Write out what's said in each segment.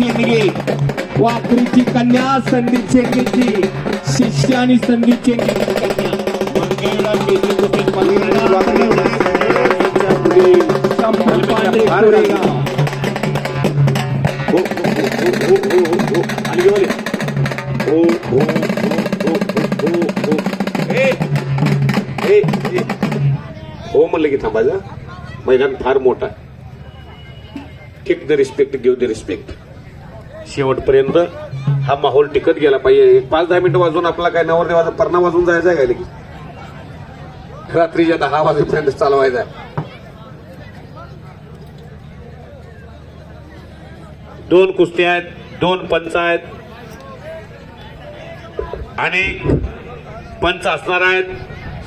शेंडगे वाकरीची कन्या संदीप शेंडगेची शिष्य आणि संदीप शेंडगेची कन्या हो म्हणलं की थांबायचं मैदान फार मोठा take the respect give the respect शेवटपर्यंत हा माहोल टिकत गेला पाहिजे. एक पाच दहा मिनिटं वाजून आपला काय नवर देवाचा परणा वाजून जायचा आहे का लगेच? रात्रीच्या दहा वाजेपर्यंत चालवायचा आहे. दोन कुस्त्या आहेत दोन पंच आहेत. आणि पंच असणार आहेत.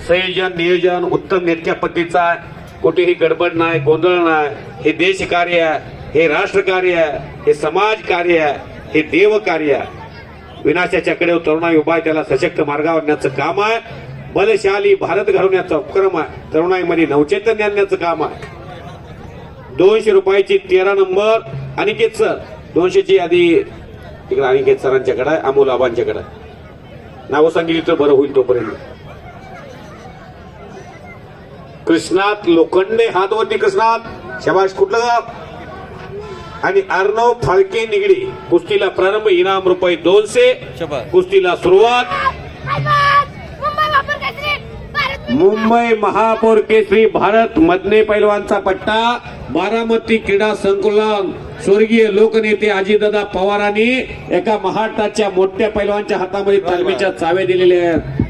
संयोजन नियोजन उत्तम नेटक्या पद्धतीचा आहे. कुठेही गडबड नाही गोंधळ नाही. हे देश कार्य आहे. हे राष्ट्रकार्य आहे हे समाज कार्य आहे हे देव कार्य आहे. विनाशाच्या कडे तरुणाई उभा आहे त्याला सशक्त मार्गावर आणण्याचं काम आहे. बलशाली भारत घडवण्याचा उपक्रम आहे. तरुणाईमध्ये नवचैतन्य आणण्याचं काम आहे. दोनशे रुपयाची तेरा नंबर अनिकेत सर. दोनशेची यादी तिकडे अनिकेत सरांच्याकडे आहे, अमोल आबांच्याकडे नावं सांगितली तर बरं होईल तोपर्यंत. कृष्णात लोखंडे हात वरती कृष्णात. शबाश कुठलं गाव? आणि अर्णव फाळके निगडी. कुस्तीला प्रारंभ इनाम रुपये दोनशे. कुस्तीला सुरुवात. मुंबई महापौर केसरी भारत मधने पैलवानचा पट्टा. बारामती क्रीडा संकुलन. स्वर्गीय लोकनेते अजितदादा पवारांनी एका महाराष्ट्राच्या मोठ्या पैलवानच्या हातामध्ये तालमीच्या चावे दिलेल्या आहेत.